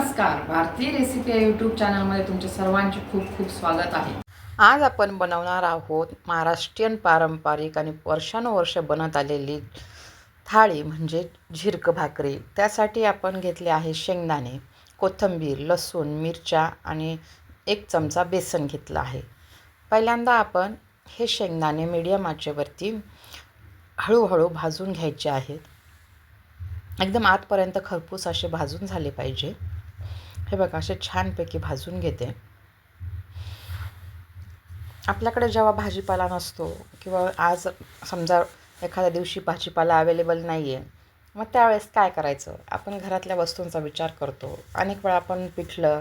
नमस्कार. भारतीय रेसिपी या यूट्यूब चॅनलमध्ये तुमचे सर्वांचे खूप खूप स्वागत आहे. आज आपण बनवणार आहोत महाराष्ट्रीयन पारंपरिक आणि वर्षानुवर्ष बनत आलेली थाळी म्हणजे झिरक भाकरी. त्यासाठी आपण घेतले आहे शेंगदाणे कोथिंबीर लसूण मिरच्या आणि एक चमचा बेसन घेतला आहे. पहिल्यांदा आपण हे शेंगदाणे मीडियम आचेवरती हळूहळू भाजून घ्यायचे आहेत. एकदम आतपर्यंत खरपूस असे भाजून झाले पाहिजे. हे बघा असे छानपैकी भाजून घेते. आपल्याकडे जेव्हा भाजीपाला नसतो किंवा आज समजा एखाद्या दिवशी भाजीपाला अवेलेबल नाही आहे मग त्यावेळेस काय करायचं? आपण घरातल्या वस्तूंचा विचार करतो. अनेक वेळा आपण पिठलं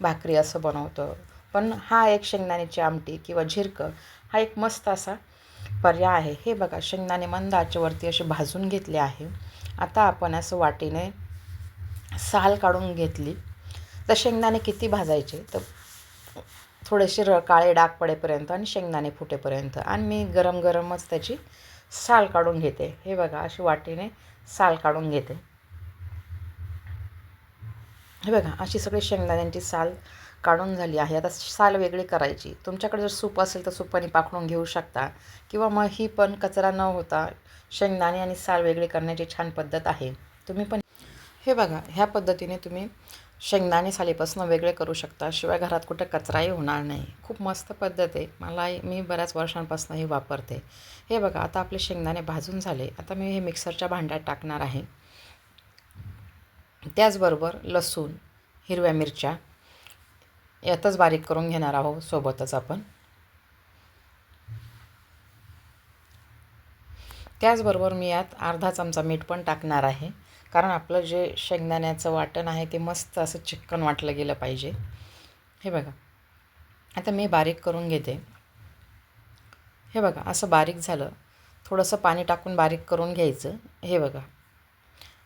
भाकरी असं बनवतो. पण हा एक शेंगदाण्याची आमटी किंवा झिरकं हा एक मस्त असा पर्याय आहे. हे बघा शेंगदाणे मंद आचेवरती असे भाजून घेतले आहे. आता आपण असं वाटीने साल काढून घेतली. तर शेंगदाणे किती भाजायचे? तर थोडेसे र काळे डाग पडेपर्यंत आणि शेंगदाणे फुटेपर्यंत. आणि मी गरम गरमच त्याची साल काढून घेते. हे बघा अशी वाटीने साल काढून घेते. हे बघा अशी सगळी शेंगदाण्यांची साल काढून झाली आहे. आता साल वेगळी करायची. तुमच्याकडे जर सूप असेल तर सूपाने पाखडून घेऊ शकता. किंवा मग ही पण कचरा न होता शेंगदाणे आणि साल वेगळी करण्याची छान पद्धत आहे. तुम्ही पण हे बघा ह्या पद्धतीने तुम्ही शेंगदाणे सालीपासून वेगळे करू शकता. शिवाय घरात कुठे कचराही होणार नाही. खूप मस्त पद्धत आहे. मला मी बऱ्याच वर्षांपासून ही वापरते. हे बघा आता आपले शेंगदाणे भाजून झाले. आता मी हे मिक्सरच्या भांड्यात टाकणार आहे. त्याचबरोबर लसूण हिरव्या मिरच्या यातच बारीक करून घेणार आहोत सोबतच आपण. त्याचबरोबर मी यात अर्धा चमचा मीठ पण टाकणार आहे. कारण आपलं जे शेंगदाण्याचं वाटण आहे ते मस्त असं चिक्कन वाटलं गेलं पाहिजे. हे बघा. आता मी बारीक करून घेते. हे बघा असं बारीक झालं. थोडंसं पाणी टाकून बारीक करून घ्यायचं. हे बघा.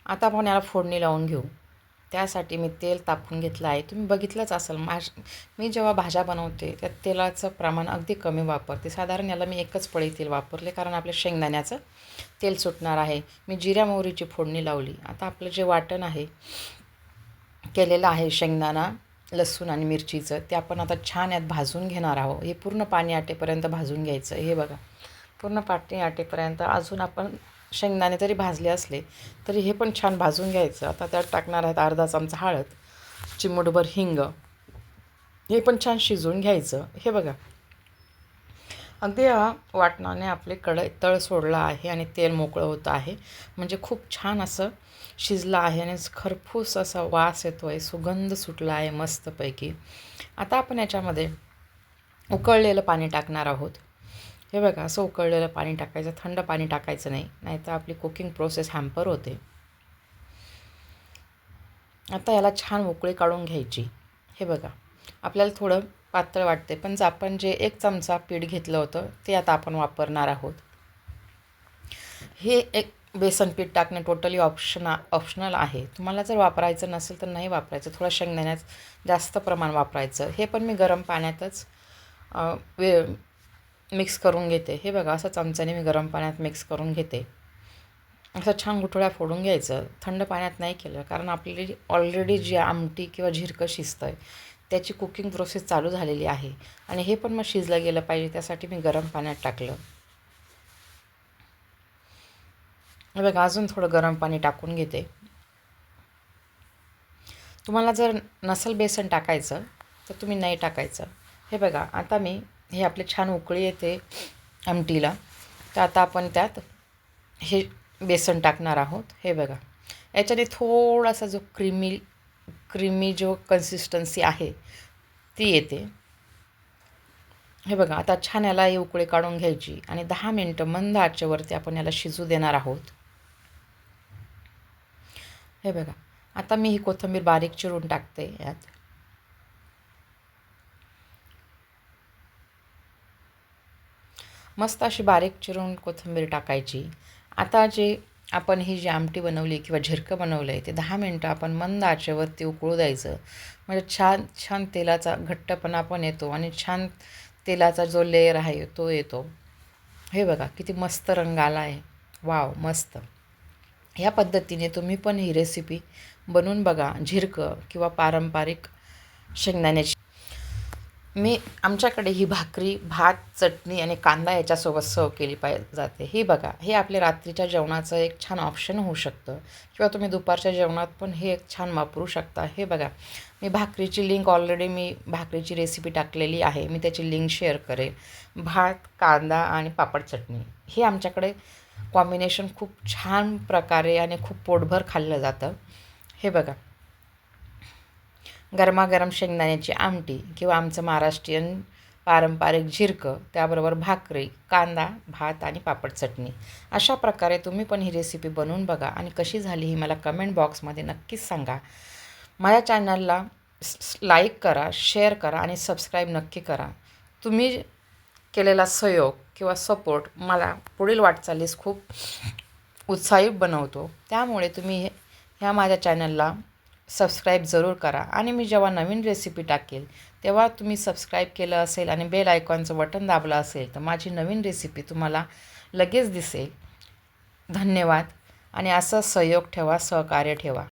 आता आपण याला फोडणी लावून घेऊ. त्यासाठी मी तेल तापून घेतलं आहे. तुम्ही बघितलंच असेल माश मी जेव्हा भाज्या बनवते त्या तेलाचं प्रमाण अगदी कमी वापरते. साधारण याला मी एकच पळी तेल वापरले कारण आपल्या शेंगदाण्याचं तेल सुटणार आहे. मी जिऱ्या मोहरीची फोडणी लावली. आता आपलं जे वाटण आहे केलेलं आहे शेंगदाणा लसूण आणि मिरचीचं ते आपण आता छान यात भाजून घेणार आहोत. हे पूर्ण पाणी आटेपर्यंत भाजून घ्यायचं. हे बघा पूर्ण पाणी आटेपर्यंत अजून आपण शेंगदाणे जरी भाजले असले तरी हे पण छान भाजून घ्यायचं. आता त्यात टाकणार आहेत अर्धा चमचा हळद चिमूटभर हिंग. हे पण छान शिजवून घ्यायचं. हे बघा. अगदी वाटणाने आपले कढई तळ सोडला आहे आणि तेल मोकळं होतं आहे. म्हणजे खूप छान असं शिजलं आहे आणि खरफूस असा वास येतो आहे सुगंध सुटला आहे मस्तपैकी. आता आपण याच्यामध्ये उकळलेलं पाणी टाकणार आहोत. हे बघा असं उकळलेलं पाणी टाकायचं थंड पाणी टाकायचं नाही नाहीतर आपली कुकिंग प्रोसेस हॅम्पर होते. आता याला छान उकळी काढून घ्यायची. हे बघा आपल्याला थोडं पातळ वाटते पण आपण जे एक चमचा पीठ घेतलं होतं ते आता आपण वापरणार आहोत. हे एक बेसन पीठ टाकणं टोटली ऑप्शना ऑप्शनल आहे. तुम्हाला जर वापरायचं नसेल तर नाही वापरायचं थोडं शेंगदाण्यात जास्त प्रमाण वापरायचं. हे पण मी गरम पाण्यातच वे मिक्स करून घेते. हे बघा असं चमच्याने मी गरम पाण्यात मिक्स करून घेते. असं छान गुठळ्या फोडून घ्यायचं. थंड पाण्यात नाही केलं कारण आपली ऑलरेडी जी आमटी किंवा झिरकं शिजतं आहे त्याची कुकिंग प्रोसेस चालू झालेली आहे. आणि हे पण मग शिजलं गेलं पाहिजे त्यासाठी मी गरम पाण्यात टाकलं. हे बघा अजून थोडं गरम पाणी टाकून घेते. तुम्हाला जर नसल बेसन टाकायचं तर तुम्ही नाही टाकायचं. हे बघा आता मी हे आपले छान उकळी येते आमटीला. तर आता आपण त्यात हे बेसन टाकणार आहोत. हे बघा. याच्याने थोडासा जो क्रीमी क्रीमी जो कन्सिस्टन्सी आहे ती येते. हे बघा आता छान याला ही उकळी काढून घ्यायची आणि दहा मिनटं मंद आचेवरती आपण याला शिजू देणार आहोत. हे बघा. आता मी ही कोथिंबीर बारीक चिरून टाकते यात. मस्त अशी बारीक चिरून कोथिंबीर टाकायची. आता जे आपण ही जी आमटी बनवली किंवा झिरकं बनवलं आहे ते दहा मिनटं आपण मंद आचेवरती उकळू द्यायचं. म्हणजे छान छान तेलाचा घट्टपणा पण येतो आणि छान तेलाचा जो लेअर आहे तो येतो. हे बघा किती मस्त रंग आला आहे वाव मस्त. ह्या पद्धतीने तुम्ही पण ही रेसिपी बनवून बघा झिरकं किंवा पारंपरिक शेंगदाण्याची. मी आमच्याकडे ही भाकरी भात चटणी आणि कांदा याच्यासोबत सर्व केली पाय जाते. हे बघा हे आपल्या रात्रीच्या जेवणाचं एक छान ऑप्शन होऊ शकतं. किंवा तुम्ही दुपारच्या जेवणात पण हे एक छान वापरू शकता. हे बघा मी भाकरीची लिंक ऑलरेडी मी भाकरीची रेसिपी टाकलेली आहे. मी त्याची लिंक शेअर करेन भात कांदा आणि पापड चटणी. हे आमच्याकडे कॉम्बिनेशन खूप छान प्रकारे आणि खूप पोटभर खाल्लं जातं. हे बघा. गरमागरम शेंगदाण्याची आमटी किंवा आमचं महाराष्ट्रीयन पारंपरिक झिरकं त्याबरोबर भाकरी कांदा भात आणि पापड चटणी. अशा प्रकारे तुम्ही पण ही रेसिपी बनवून बघा आणि कशी झाली ही मला कमेंट बॉक्समध्ये नक्कीच सांगा. माझ्या चॅनलला लाईक करा शेअर करा आणि सबस्क्राईब नक्की करा. तुम्ही केलेला सहयोग किंवा सपोर्ट मला पुढील वाटचालीस खूप उत्साही बनवतो. त्यामुळे तुम्ही हे- ह्या माझ्या चॅनलला सबस्क्राईब जरूर करा. आणि मी जेव्हा नवीन रेसिपी टाकेल तेव्हा तुम्ही सबस्क्राईब केलं असेल आणि बेल आयकॉनचं बटन दाबलं असेल तर माझी नवीन रेसिपी तुम्हाला लगेच दिसेल. धन्यवाद. आणि असं सहयोग ठेवा सहकार्य ठेवा.